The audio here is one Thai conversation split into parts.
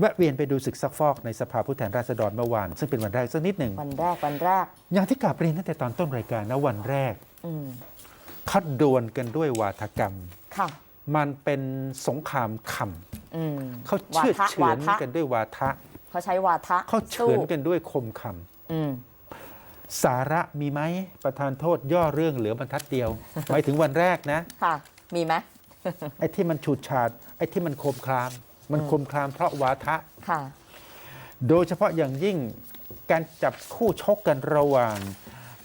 แวะเวียนไปดูศึกซักฟอกในสภาผู้แทนราษฎรเมื่อวาน ซึ่งเป็นวันแรกสักนิดหนึ่งวันแรกวันแรก อย่างที่กลับเรียนตั้งแต่ตอนต้นรายการนะวันแรกอืมเขาดวลกันด้วยวาทกรรม ค่ะ มันเป็นสงครามคอืมำเขาเชื่อดวาทะเฉือนวาทะ กันด้วยวาทะเขาใช้วาทะเขาเฉืสู้อนกันด้วยคมคำ อืม สาระมีไหมประธานโทษย่อเรื่องเหลือบรรทัดเดียว หมายถึงวันแรกนะ ค่ะ มีไหม ไอ้ที่มันฉูดฉาดไอ้ที่มันโคมคลาม มันโคมคลามเพราะวาทะ ค่ะ โดยเฉพาะอย่างยิ่งการจับคู่ชกกันระหว่าง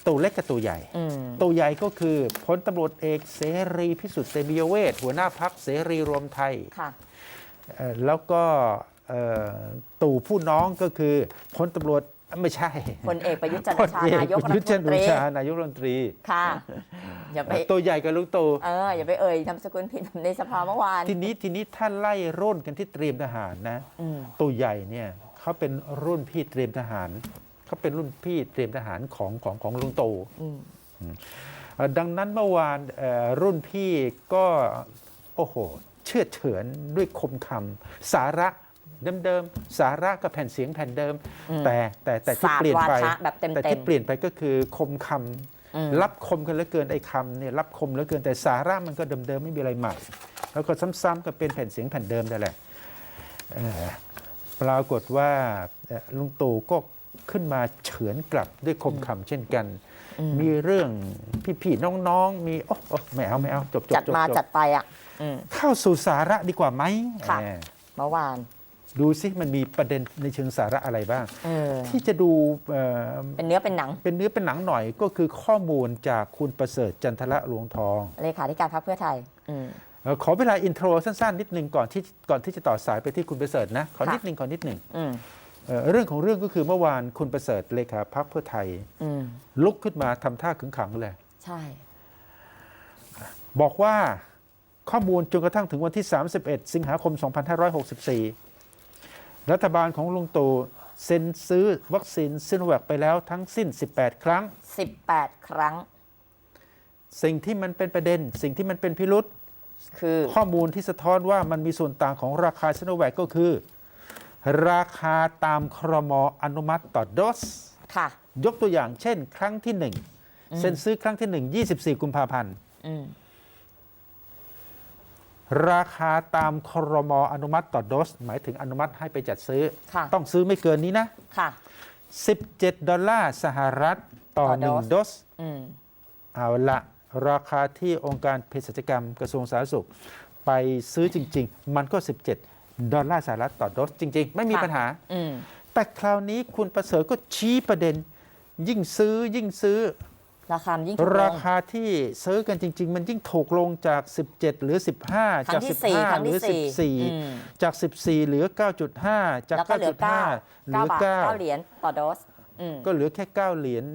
ตัวเล็กกับตัวใหญ่ อืม ตัวใหญ่ก็คือพลตำรวจเอกเสรีพิสุทธิ์เตมียเวทหัวหน้าพักเสรีรวมไทย ค่ะ เอ่อแล้วก็เอ่อตู่ผู้น้องก็คือพลตำรวจ ไม่ใช่พลเอกประยุทธ์จันทพร์ลโอชาเอกนายกประรัยุทฐธ์จันทมร์นโอตรีชานายกรัฐมนตรีค่ะอย่าไปตัวใหญ่กับลุงตู่เอออย่าไปเอ่ยนามสกุลผิดในสภาเมื่อวาน ทีนี้ทีนี้ถ้าไล่ร่นกันที่เตรียมทหารนะอืมตัวใหญ่เนี่ยเขาเป็นรุ่นพี่เตรียมทหารเขาเป็นรุ่นพี่เตรียมทหารของของของลุงตู่อืมเอ่อดังนั้นเมื่อวานเอ่อรุ่นพี่ก็โอ้โห เชื่อดเฉือนด้วยคมคำสาระ เดิมๆ สาระกับแผ่นเสียงแผ่นเดิมอืมแต่แต่แต่ที่ศาสตร์เปลี่ยนไปวาทะแบบเต็มๆแต่ที่เปลี่ยนไปก็คือคมคอืมำรับคมกันเหลือเกินไอ้คำเนี่ยรับคมเหลือเกินแต่สาระมันก็เดิมๆไม่มีอะไรใหม่ แล้วก็ซ้ำๆก็เป็นแผ่นเสียงแผ่นเดิมนั่นแหละเอ่อปรากฏว่าเอ่อลุงตู่ก็ขึ้นมาเฉือนกลับด้วยคมคำเช่นกันอืมมีเรื่องพี่ๆน้องๆ มีโอ้โอ้ไม่เอาไม่เอาจบจบจัดจบมาจบจัดไปอะอืมเข้าสู่สาระดีกว่าไหมค่ะแหมเมื่อวาน ดูสิมันมีประเด็นในเชิงสาระอะไรบ้าง เออที่จะดูเอ่อเป็นเนื้อเป็นหนัง เป็นเนื้อเป็นหนังหน่อยก็คือข้อมูลจากคุณประเสริฐจันทละหลวงทองเลขาธิการพรรคเพื่อไทย อืม เอ่อขอเวลาอินโทรสั้นๆนิดหนึ่งก่อนที่ก่อนที่จะต่อสายไปที่คุณประเสริฐนะขอค่ะ นิดหนึ่งขอนิดหนึ่งอืมเอ่อเรื่องของเรื่องก็คือเมื่อวานคุณประเสริฐเลขาพรรคเพื่อไทย อืมลุกขึ้นมาทำท่าขึงขังเลย ใช่ บอกว่าข้อมูลจนกระทั่งถึงวันที่ 31 สิงหาคม 2564 รัฐบาลของลุงตู่เซ็นซื้อวัคซีนซิโนแวคไปแล้วทั้งสิ้น 18 ครั้ง 18 ครั้ง สิ่งที่มันเป็นประเด็น สิ่งที่มันเป็นพิรุษคือข้อมูลที่สะท้อนว่ามันมีส่วนต่างของราคาซิโนแวคก็คือ ราคาตามครมอนุมัติต่อโดสค่ะ ยกตัวอย่างเช่น ครั้งที่1เซ็นซื้อครั้งที่ 1 24 กุมภาพันธ์อืม ราคาตามครมอนุมัติต่อโดส หมายถึงอนุมัติให้ไปจัดซื้อ ค่ะ ต้องซื้อไม่เกินนี้นะ ค่ะ 17 ดอลลาร์สหรัฐต่อต่อหนึ่งโดสโดส อืม เอาละราคาที่องค์การเภสัชกรรมกระทรวงสาธารณสุข ไปซื้อจริง ๆ มันก็ 17 ดอลลาร์สหรัฐต่อโดสจริง ๆ ไม่มีค่ะ ปัญหา อืม แต่คราวนี้คุณประเสริฐก็ชี้ประเด็น ยิ่งซื้อยิ่งซื้อ ราคามันยิ่งถูกลรางคาที่ซื้อกันจริง ๆ มันยิ่งถูกลงจาก 17เหรือ 15ครั้จากงที่สี่ครั้15งเหรือที่สี่อืม 14 จาก 14 เหลือ 9.5 จาก แล้วก็เหลือ9.5เหลือ 9 บาท9 9เหรียญต่อโดสอืม ก็เหลือแค่ 9 เหรียญ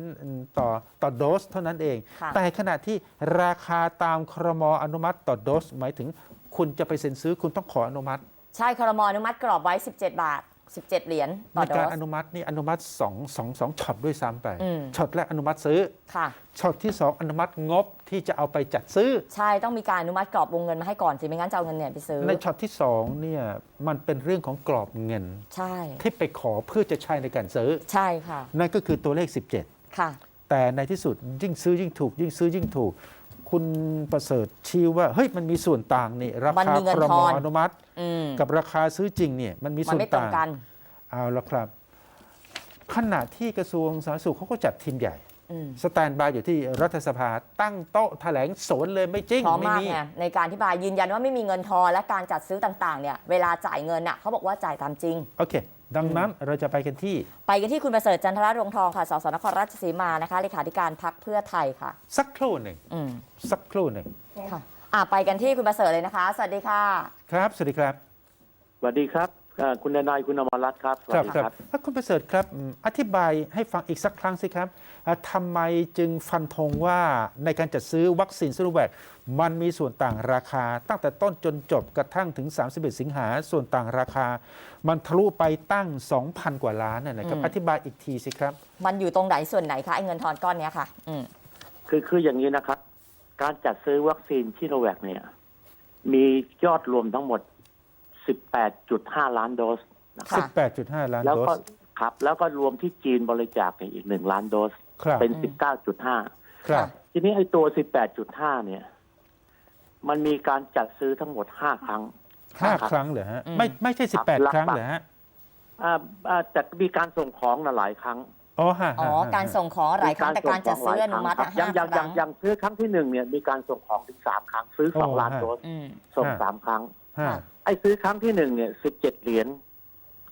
ต่อต่อโดสเท่านั้นเอง ค่ะ แต่ขณะที่ราคาตามครมอนุมัติต่อโดส หมายถึงคุณจะไปเซ็นซื้อคุณต้องขออนุมัติ ใช่ครมอนุมัติกรอบไว้ 17 บาท 17 เหรียญต่ในอโดการส อนุมัตินี่อนุมัติ2 2 2ช็อตด้วยซ้ำไปอืม ช็อตแรกอนุมัติซื้อค่ะ ช็อตที่2อนุมัติงบที่จะเอาไปจัดซื้อ ใช่ต้องมีการอนุมัติกรอบวงเงินมาให้ก่อนสิไม่งั้นจะเอาเงินเนี่ยไปซื้อในช็อตที่2เนี่ยมันเป็นเรื่องของกรอบเงิน ใช่ ที่ไปขอเพื่อจะใช้ในการซื้อ ใช่ค่ะนั่นก็คือตัวเลขค่ะ17แต่ในที่สุดยิ่งซื้อยิ่งถูก ยิ่งซื้อยิ่งถูก คุณประเสริฐชี้ว่าเฮ้ยมันมีส่วนต่างนี่รามันคามีเงินครทมอนอนุมัติอืมกับราคาซื้อจริงเนี่ยมันมีมันส่วนไม่ตรงต่างกันเอาละครับ ขณะที่กระทรวงสาธารณสุขเขาก็จัดทีมใหญ่อืมสแตนบายอยู่ที่รัฐสภาตั้งโต๊ะแถลงสวนเลยไม่จริงพร้อมไม่มากมีไงในการอธิบายยืนยันว่าไม่มีเงินทอนและการจัดซื้อต่างๆเนี่ยเวลาจ่ายเงินน่ะเขาบอกว่าจ่ายตามจริงโอเค ดังนั้นเราจะไปกันที่ ไปกันที่คุณประเสริฐจันทรรวงทองค่ะ สสนครราชสีมานะคะเลขาธิการพักเพื่อไทยค่ะ สักครู่หนึ่งอืมสักครู่หนึ่งค่ะอะ ไปกันที่คุณประเสริฐเลยนะคะ สวัสดีค่ะ ครับ สวัสดีครับ สวัสดีครับเอ่อ คุณนายคุณอมรรัตน์ครับสวัสดีคครัรับถ้าคุณประเสริฐครับอืมอธิบายให้ฟังอีกสักครั้งสิครับอ่าทำไมจึงฟันธงว่าในการจัดซื้อวัคซีนซิโนแวคมันมีส่วนต่างราคา ตั้งแต่ต้นจนจบกระทั่งถึง 31 สิงหาส่วนต่างราคา มันทะลุไปตั้ง 2,000 กว่าล้านนะนะครับอืมอธิบายอีกทีสิครับ มันอยู่ตรงไหนส่วนไหนคะไอ้เงินทอนก้อนเนี้ยค่ะอืมคือคืออย่างนี้นะครับ การจัดซื้อวัคซีนชิโนแวคเนี่ยมียอดรวมทั้งหมด 18.5 ล้านโดสนะครับค่ะ18.5 ล้านแล้วโดก็ส ครับแล้วก็รวมที่จีนบริจาคเนี่ยอีกหนึ่งล้านโดส ครับ เป็น อืมสิบเก้าจุดห้าครับ ทีนี้ไอ้ตัวสิบแปดจุดห้าเนี่ย มันมีการจัดซื้อทั้งหมดห้าครั้ง ห้าครับครั้งเหรอฮะ อืม ไม่ ไม่ใช่ ครับ18รับครั้งปากเหรอฮะ อ่าอ่าแต่มีการส่งของนะหลายครั้งอ๋อฮะอ๋อ ฮะฮะการส่งของหลายครั้งแต่การจัดซื้ออนุมัติครัอะบยังห้ายังคยัรั้งงยังซื้อครั้งที่หนึ่งเนี่ยมีการส่งของถึงสามครั้งซื้อสองโอ้ล้านฮะโดสอืม ส่งฮะสามครั้ง ฮะไอ้ซื้อครั้งที่หนึ่งเนี่ยสิบเจ็ดเหรียญ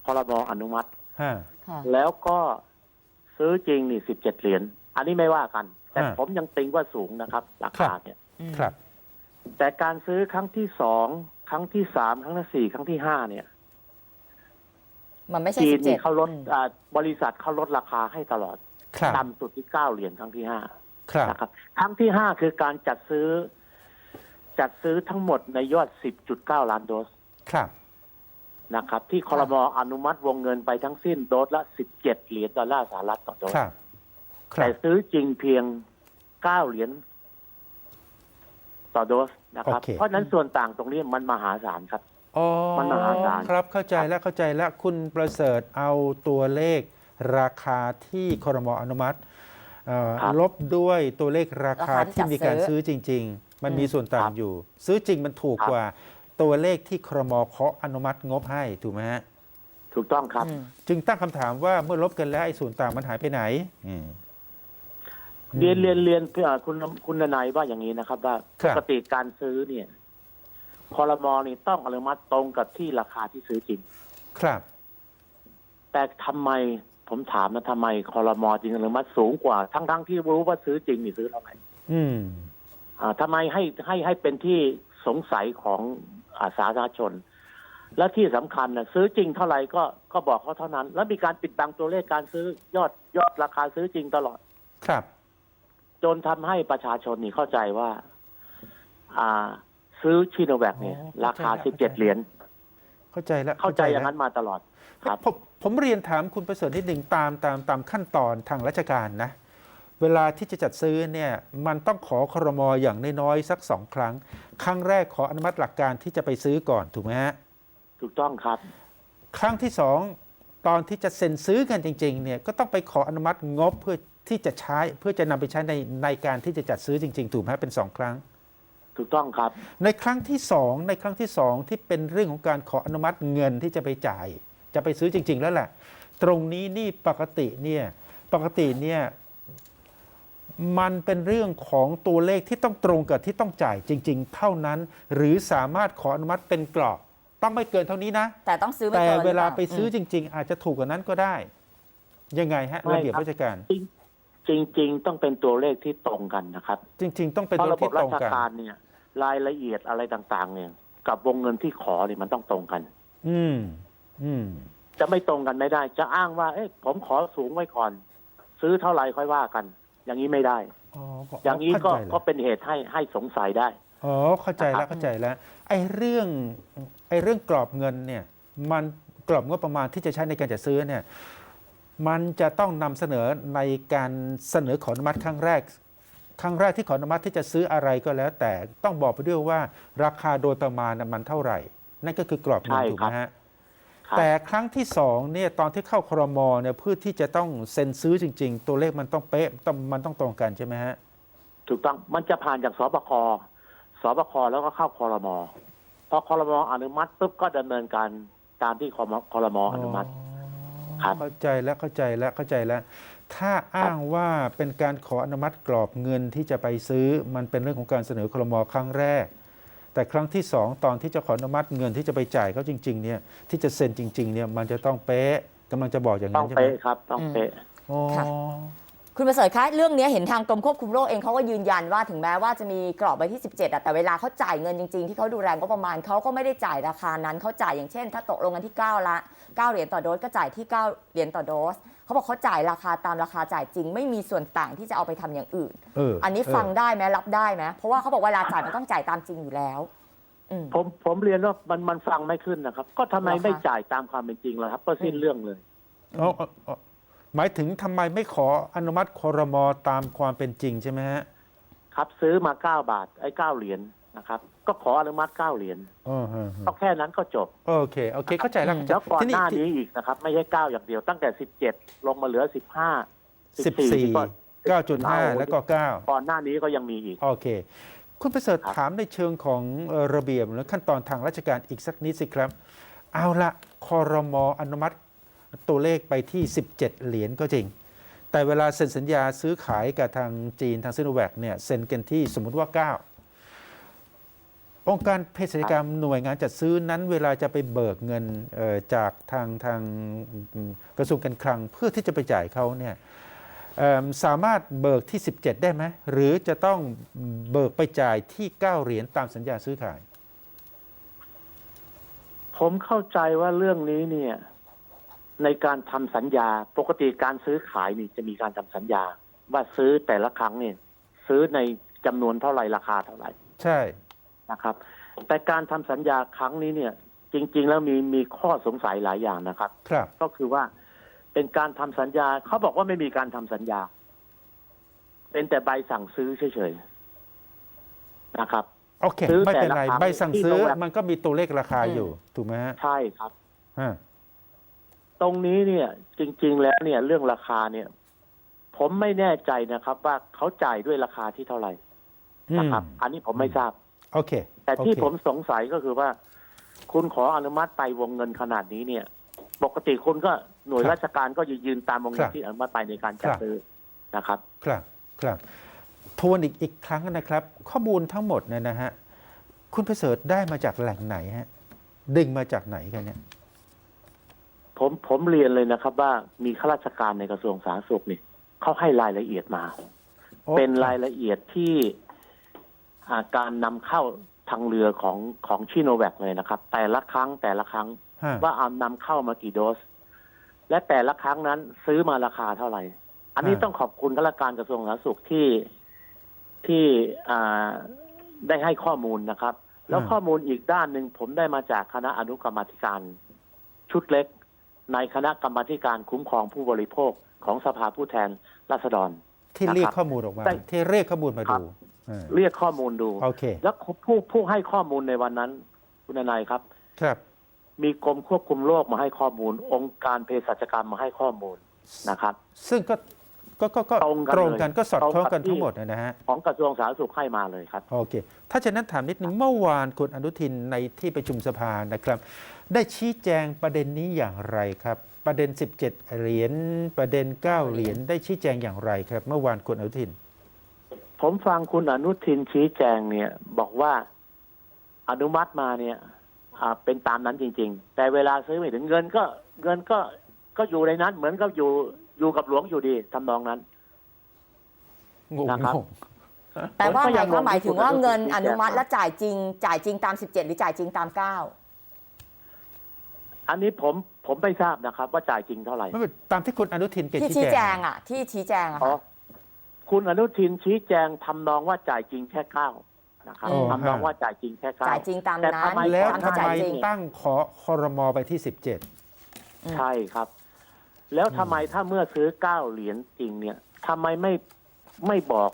พรบอนุมัติ ฮะ ค่ะแล้วก็ซื้อจริงนี่สิบเจ็ดเหรียญอันนี้ไม่ว่ากัน แต่ฮะผมยังติงว่าสูงนะครับ ราคาเนี่ย อืมครับ แต่การซื้อครั้งที่สองครั้งที่สามครั้งที่สี่ครั้งที่ห้าเนี่ยมันไม่ใช่จีนสิบเจ็นี่ดเขาลดอ่าบริษัทเขาลดราคาให้ตลอดครับ ต่ำสุดที่เก้าเหรียญครั้งที่ห้า ครับ นะครับครั้งที่ห้าคือการจัดซื้อ จัดซื้อทั้งหมดในยอด 10.9 ล้านโดส ครับนะครับ ที่คอรมออนุมัติวงเงินไปทั้งสิ้นโดสละ 17 เหรียญดอลลาร์สหรัฐต่อโดสครับครัแต่บซื้อจริงเพียง 9 เหรียญต่อโดสนะครับโอเคเพราะฉะนั้นส่วนต่างตรงนี้มันมหาศาลครับอ๋อมันมหาศาลครับเข้าใจแล้วเข้าใจแล้วคุณประเสริฐเอาตัวเลขราคาที่ครมอนุมัติเอ่อครับลบด้วยตัวเลขราคาราคาที่ที่มีการจัดซื้ซื้ออจริง ๆ มันอืมมีส่วนต่าคงรับอยู่ ซื้อจริงมันถูกครับกว่า ตัวเลขที่ครมเคาะอนุมัติงบให้ถูกไหมฮะถูกต้องครับอืมจึงตั้งคำถามว่าเมื่อลบกันแล้วไอ้ส่วนต่างมันหายไปไหนอืม เรียนเรียนเรียนเพื่อคุณคุณนายว่าอย่างนี้นะครับ ว่าครัปบกติการซื้อเนี่ยคอรมอนี่ต้องอนุมัติตรงกับที่ราคาที่ซื้อจริง ครับ แต่ทำไมผมถามนะทำไมคอรมอจึงอนุมัติสูงกว่า ทั้งทั้งๆที่รู้ว่าซื้อจริงนี่ซื้อเท่าไหร่อืม อ่าทำไมให้ให้ให้เป็นที่สงสัยของอา สาธารณชน และที่สำคัญนะซื้อจริงเท่าไหร่ก็ก็บอกเขาเท่านั้น แล้วมีการปิดบังตัวเลขการซื้อยอดยอดราคาซื้อจริงตลอด ครับ จนทำให้ประชาชนนี่เข้าใจว่า อ่า ซื้อชิโนแวคเนี่ยอ๋อราคาเข้าใจแล้วสิบเจ็ดเหรียญเข้าใจแล้วเข้าใจอย่างแล้วนั้นมาตลอด ครับผมผมเรียนถามคุณประเสริฐนิดหนึ่งตามตามตามขั้นตอนทางราชการนะ เวลาที่จะจัดซื้อเนี่ยมันต้องขอครมออย่างน้อยๆสักสองครั้ง ครั้งแรกขออนุมัติหลักการที่จะไปซื้อก่อนถูกไหมฮะถูกต้องครับ ครั้งที่สองตอนที่จะเซ็นซื้อกันจริงๆเนี่ยก็ต้องไปขออนุมัติงบเพื่อที่จะใช้เพื่อจะนำไปใช้ในในการที่จะจัดซื้อจริง ๆ ถูกไหมฮะเป็นสองครั้ง ถูกต้องครับ ในครั้งที่สองในครั้งที่สองที่เป็นเรื่องของการขออนุมัติเงินที่จะไปจ่าย จะไปซื้อจริง ๆ แล้วแหละ ตรงนี้นี่ปกติเนี่ยปกติเนี่ย มันเป็นเรื่องของตัวเลขที่ต้องตรงกับที่ต้องจ่ายจริง ๆ เท่านั้น หรือสามารถขออนุมัติเป็นกรอบ ต้องไม่เกินเท่านี้นะ แต่ต้องซื้อไม่แต่เกินเวลาหรืไปปซื้อมจริง ๆ อาจจะถูกกว่านั้นก็ได้ ยังไงฮะไม่ระเบียบครับราชการ จริง ๆ ต้องเป็นตัวเลขที่ตรงกันนะครับจริง ๆ ต้องเป็นเพราะตัวระบบที่ตรารงชกัน การเนี่ย รายละเอียดอะไรต่าง ๆ เนี่ย กับวงเงินที่ขอเนี่ยมันต้องตรงกัน อืม อืม จะไม่ตรงกันไม่ได้ จะอ้างว่า เอ๊ะผมขอสูงไว้ก่อน ซื้อเท่าไหร่ค่อยว่ากัน อย่างนี้ไม่ได้อ๋ออย่างนี้ก็เข้าใจแล้วก็เป็นเหตุให้ให้สงสัยได้ อ๋อ เข้าใจแล้ว เข้าใจแล้ว ไอ้เรื่อง ไอ้เรื่องกรอบเงินเนี่ย มันกรอบงบประมาณที่จะใช้ในการจัดซื้อเนี่ย มันจะต้องนำเสนอในการเสนอขออนุมัติครั้งแรก ครั้งแรกที่ขออนุมัติที่จะซื้ออะไรก็แล้ว แต่ต้องบอกไปด้วยว่าราคาโดยประมาณน่ะมันเท่าไหร่ นั่นก็คือกรอบเงินใช่ถูกครัไหบมฮะครับ แต่ครั้งที่สองเนี่ยตอนที่เข้าครมเนี่ยเพื่อที่จะต้องเซ็นซื้อจริง ๆ ตัวเลขมันต้องเป๊ะต้องมันต้องตรงกันใช่ไหมฮะถูกต้องมันจะผ่านจากสบคสบคแล้วก็เข้าคอรมอพอคอรมออนุมัติปุ๊บก็ดำเนินการตามที่คอรมคอรมออนุมัติครับเข้าใจแล้วเข้าใจแล้วเข้าใจแล้ว ถ้าอ้างว่าเป็นการขออนุมัติกรอบเงินที่จะไปซื้อมันเป็นเรื่องของการเสนอครมครั้งแรก แต่ครั้งที่สองตอนที่จะขออนุมัติเงินที่จะไปจ่ายเขาจริง ๆ เนี่ย ที่จะเซ็นจริง ๆ เนี่ยมันจะต้องเป๊ะกำลังจะบอกอย่างต้นั้องนใช่ไหมเป๊ะครับ ต้องเป๊ะ อ๋อ ค่ะ คุณประเสริฐคะเรื่องนี้เห็นทางกรมควบคุมโรคเองเขาก็ยืนยันว่าถึงแม้ว่าจะมีกรอบไว้ที่ 17อะแต่เวลาเขาจ่ายเงินจริงๆ ที่เขาดูแลงบประมาณเขาก็ไม่ได้จ่ายราคานั้นเขาจ่ายอย่างเช่น ถ้าตกลงกันที่ 9 ละ 9 เหรียญต่อโดสก็จ่ายที่ 9 เหรียญต่อโดสเขาบอกเขาจ่ายราคาตามราคาจ่ายจริง ไม่มีส่วนต่างที่จะเอาไปทำอย่างอื่นเอออันนี้เฟังได้ไหมรับได้ไหมเพราะว่าเขาบอกเวลาจ่ายมันต้องจ่ายตามจริงอยู่แล้วอืมผมผมเรียนว่ามันมันฟังไม่ขึ้นนะครับ ก็ทำไมเหรอคะไม่จ่ายตามความเป็นจริงล่ะครับ ก็สิ้นเรื่องเลยอ๋ออ๋ออ๋อ หมายถึงทำไมไม่ขออนุมัติครมตามความเป็นจริงใช่ไหมฮะครับซื้อมาเก้าบาทไอ้เก้าเหรียญนะครับ ก็ขออนุมัติเก้าเหรียญอ๋อฮะก็แค่นั้นก็จบ โอเคโอเคเข้าใจแล้วอืมแล้วก่อนทีหน้านี้อีกนะครับ ไม่ใช่เก้าอย่างเดียวตั้งแต่สิบเจ็ดลงมาเหลือสิบห้าสิบสี่เก้าจุดห้าแล้วก็เก้าก่อนหน้านี้ก็ยังมีอีก โอเค คุณประเสริฐครับถามในเชิงของเอ่อระเบียบและขั้นตอนทางราชการอีกสักนิดสิครับ เอาละคอรมออนุมัติ ตัวเลขไปที่ 17 เหรียญก็จริง แต่เวลาเซ็นสัญญาซื้อขายกับทางจีนทางซิโนแวคเนี่ยเซ็นกันที่สมมุติว่า 9 องค์การเภสัชกรรมหน่วยงานจัดซื้อนั้นเวลาจะไปเบิกเงินจากทางทางกระทรวงการคลังเพื่อที่จะไปจ่ายเขาเนี่ยสามารถเบิกที่ 17 ได้ไหมหรือจะต้องเบิกไปจ่ายที่ 9 เหรียญตามสัญญาซื้อขาย ผมเข้าใจว่าเรื่องนี้เนี่ย ในการทำสัญญาปกติการซื้อขายนี่จะมีการทำสัญญา ว่าซื้อแต่ละครั้งเนี่ยซื้อในจำนวนเท่าไหร่ราคาเท่าไหร่ ใช่นะครับ แต่การทำสัญญาครั้งนี้เนี่ย จริง ๆ แล้วมีมีข้อสงสัยหลายอย่างนะครับ ครับ ก็คือว่าเป็นการทำสัญญาเขาบอกว่าไม่มีการทำสัญญา เป็นแต่ใบสั่งซื้อเฉยๆนะครับโอเคซื้อไม่เป็นแต่ละไรครั้งใบสั่งซื้อที่โรงแรมมันก็มีตัวเลขราคาอืมอยู่ ถูกไหมฮะ ใช่ครับฮะ ตรงนี้เนี่ย จริง ๆ แล้วเนี่ยเรื่องราคาเนี่ย ผมไม่แน่ใจนะครับ ว่าเขาจ่ายด้วยราคาที่เท่าไหร่นะครับอืมอันนี้ผมไม่ทราบ โอเค แต่ที่โอเคผมสงสัยก็คือว่า คุณขออนุมัติไปวงเงินขนาดนี้เนี่ย ปกติคุณก็หน่วยราชการก็ยืนตามวงเงินที่อนุมัติไปในการจัดซื้อนะครับ ครับครับทวนอีกอีกครั้งนะครับ ข้อมูลทั้งหมดเนี่ยนะฮะ คุณประเสริฐได้มาจากแหล่งไหนฮะ ดึงมาจากไหนกันเนี่ย ผมผมเรียนเลยนะครับ ว่ามีข้าราชการในกระทรวงสาธารณสุขนี่เขาให้รายละเอียดมาโอ้เป็นรายละเอียดที่อ่าการนำเข้าทางเรือของของชิโนแวคเลยนะครับ แต่ละครั้งแต่ละครั้งฮะว่าเอานำเข้ามากี่โดส และแต่ละครั้งนั้นซื้อมาราคาเท่าไหร่ อันนี้ฮะต้องขอบคุณข้าราชการกระทรวงสาธารณสุขที่ที่อ่าได้ให้ข้อมูลนะครับ แล้วข้อมูลอีกด้านหนึ่งผมได้มาจากคณะอนุกรรมาธิการชุดเล็ก ในคณะกรรมาธิการคุ้มครองผู้บริโภคของสภาผู้แทนราษฎร ที่เรียกข้อมูลออกมาได้ที่เรียกข้อมูลมาครัดูบอ่าเรียกข้อมูลดู โอเค แล้วผู้ผู้ให้ข้อมูลในวันนั้น คุณนายครับ ครับ มีกรมควบคุมโรคมาให้ข้อมูล องค์การเภสัชกรรมมาให้ข้อมูลนะครับ ซึ่งก็ ก็ก็ก็ตรงกันตรงกันเลยก็สอดคล้องกันตรงกับที่ทั้งหมดนะฮะ ของกระทรวงสาธารณสุขให้มาเลยครับ โอเค ถ้าฉะนั้นถามนิดนึงเมื่อวานคุณอนุทินในที่ประชุมสภานะครับ ได้ชี้แจงประเด็นนี้อย่างไรครับ ประเด็น 17 เหรียญประเด็น 9 เหรียญได้ชี้แจงอย่างไรครับ เมื่อวานคุณอนุทิน ผมฟังคุณอนุทินชี้แจงเนี่ย บอกว่าอนุมัติมาเนี่ยอ่าเป็นตามนั้นจริง ๆ แต่เวลาซื้อไม่ถึงเงินก็เงินก็ก็อยู่ในนั้นเหมือนกับอยู่ อยู่กับหลวงอยู่ดีทำนองนั้นงงนะครับงงแปลว่าผมก็หยัมางยความงงหมายถึงว่าที่คุณเงินอนุทินอนุมัติชี้แจงมาและจ่ายจริง จ่ายจริงตาม 17 หรือจ่ายจริงตาม 9 อันนี้ผมผมไม่ทราบนะครับ ว่าจ่ายจริงเท่าไหร่ไม่เป็นตามที่คุณอนุทินแกที่ชี้ชี้แจแจงงอะ ที่ชี้แจงอะอ๋อค่ะคุณอนุทินชี้แจงทำนองว่าจ่ายจริงแค่เก้านะครับอืมทำนองว่าจ่ายจริงแค่เก้าจ่ายจริงตามแต่นั้นทำไมแล้วตามทำที่จ่าไมยจริงตั้งขอคอรมอไปที่17ใช่ครับ แล้วทำไมถ้าเมื่อซื้อเก้าเหรียญจริงเนี่ยทำไมไม่ไม่บอก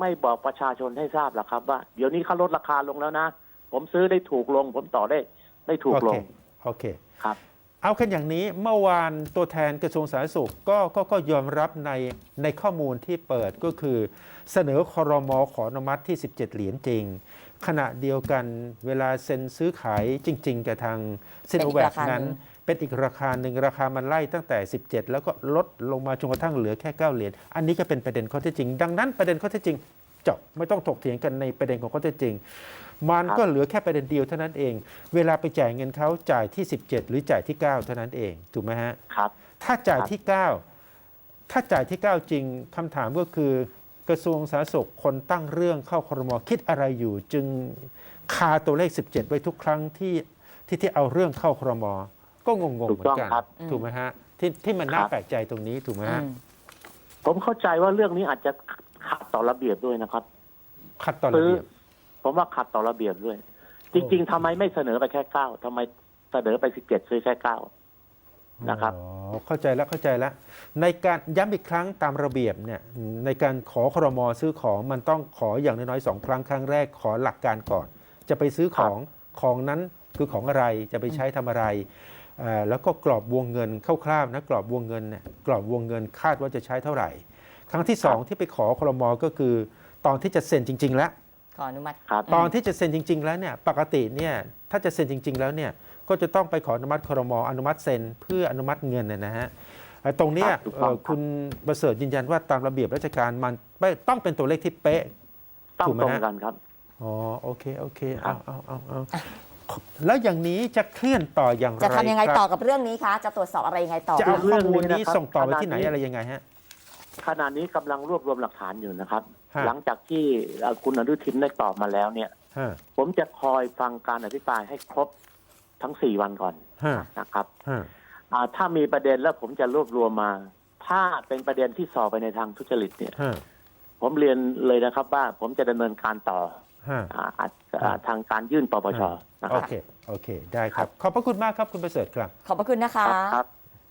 ไม่บอกประชาชนให้ทราบล่ะครับว่าเดี๋ยวนี้เขาลดราคาลงแล้วนะ ผมซื้อได้ถูกลง ผมต่อได้ได้ถูกโอลเคงโอเคครับ เอากันอย่างนี้เมื่อวานตัวแทนกระทรวงสาธารณสุขก็ก็ก็ยอมรับในในข้อมูลที่เปิดก็คือ เสนอคอรมอขออนุมัติที่ 17 เหรียญจริง ขณะเดียวกันเวลาเซ็นซื้อขายจริง ๆ กับทางซิโนแวคเป็นอีกราคาหนึ่งนั้น เป็นอีกราคาหนึ่งราคามันไล่ตั้งแต่ 17 แล้วก็ลดลงมาจนกระทั่งเหลือแค่ 9 เหรียญอันนี้ก็เป็นประเด็นข้อเท็จจริง ดังนั้นประเด็นข้อเท็จจริงจบไม่ต้องถกเถียงกันในประเด็นของข้อเท็จจริง มันก็เหลือแค่ประเด็นเดียวเท่านั้นเอง เวลาไปจ่ายเงินเขาจ่ายที่ 17 หรือจ่ายที่ 9 เท่านั้นเองถูกไหมฮะครับถ้าจ่ายที่ 9 ถ้าจ่ายที่ 9 จริงคำถามก็คือกระทรวงสาธารณสุขคนตั้งเรื่องเข้าครมคิดอะไรอยู่ จึงคาตัวเลข 17 ไว้ทุกครั้งที่ที่ที่เอาเรื่องเข้าครม ก็งงๆถูเหกมือต้องนกันครับ ถูกไหมฮะที่ที่มันน่าครับแปลกใจตรงนี้ถูกไหมอืฮะมผมเข้าใจว่าเรื่องนี้อาจจะขัดต่อระเบียบด้วยนะครับ ขัดต่อระเบียบ ผมว่าขัดต่อระเบียบด้วย จริง ๆทำไมไม่เสนอไปแค่เก้าทำไมเสนอไปสิบเจ็ดซื้อแค่เก้านะครับ อ๋อเข้าใจแล้วเข้าใจแล้ว ในการย้ำอีกครั้งตามระเบียบเนี่ยในการขอครมซื้อของมันต้องขออย่างน้อยๆสองครั้งครั้งแรกขอหลักการก่อน จะไปซื้อของของนั้นคือของอะไรจะไปใช้ทำอะไรเอ่อ แล้วก็กรอบวงเงินคร่าวๆนะกรอบวงเงินเนี่ยกรอบวงเงินคาดว่าจะใช้เท่าไหร่ ครั้งที่สองที่ไปขอครมก็คือ ตอนที่จะเซ็นจริง ๆ แล้วขออนุมัติครับตอนที่จะเซ็นจริง ๆ แล้วเนี่ยปกติเนี่ยถ้าจะเซ็นจริง ๆ แล้วเนี่ยก็จะต้องไปขออนุมัติครมอนุมัติเซ็นเพื่ออนุมัติเงินนะนะฮะเอ่อตรงเนี้ยครับถูกต้องเอ่อคุณประเสริฐยืนยันว่าตามระเบียบราชการมันไม่ต้องเป็นตัวเลขที่เป๊ะต้องถูกไหมตรงฮะกันครับอ๋อโอเคโอเคครัเอาบเอาเอาเอา แล้วอย่างนี้จะเคลื่อนต่ออย่างไรจะทำยังไงครับต่อกับเรื่องนี้คะ จะตรวจสอบอะไรยังไงต่อจะเอาเรื่ข้อองมูลนี้นี้นะครับส่งต่อไปขณะที่ไหนนี้อะไรยังไงฮะขณะนี้กำลังรวบรวมหลักฐานอยู่นะครับฮะหลังจากที่เอ่อคุณอนุทินได้ตอบมาแล้วเนี่ยฮะผมจะคอยฟังการอภิปรายให้ครบทั้งสี่วันก่อนฮะนะครับฮะอ่าถ้ามีประเด็นแล้วผมจะรวบรวมมา ถ้าเป็นประเด็นที่สอบไปในทางทุจริตเนี่ยฮะผมเรียนเลยนะครับว่าผมจะดำเนินการต่อ ฮะ อ่าอาจอ่าทางการยื่นปปชนะคโอรับ เค โอเค ได้ครับ ขอบพระคุณมากครับคุณประเสริฐครับ ขอบพระคุณนะคะ ครับ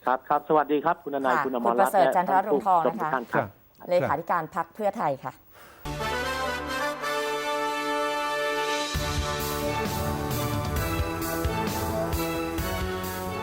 ครับครับสวัสดีครับ คุณนายค่ะคุณอมคุณรประรัตน์เสริฐและจันทรรุ่งทองนะคะทุกท่านครับเลขาธิการพักเพื่อไทยค่ะ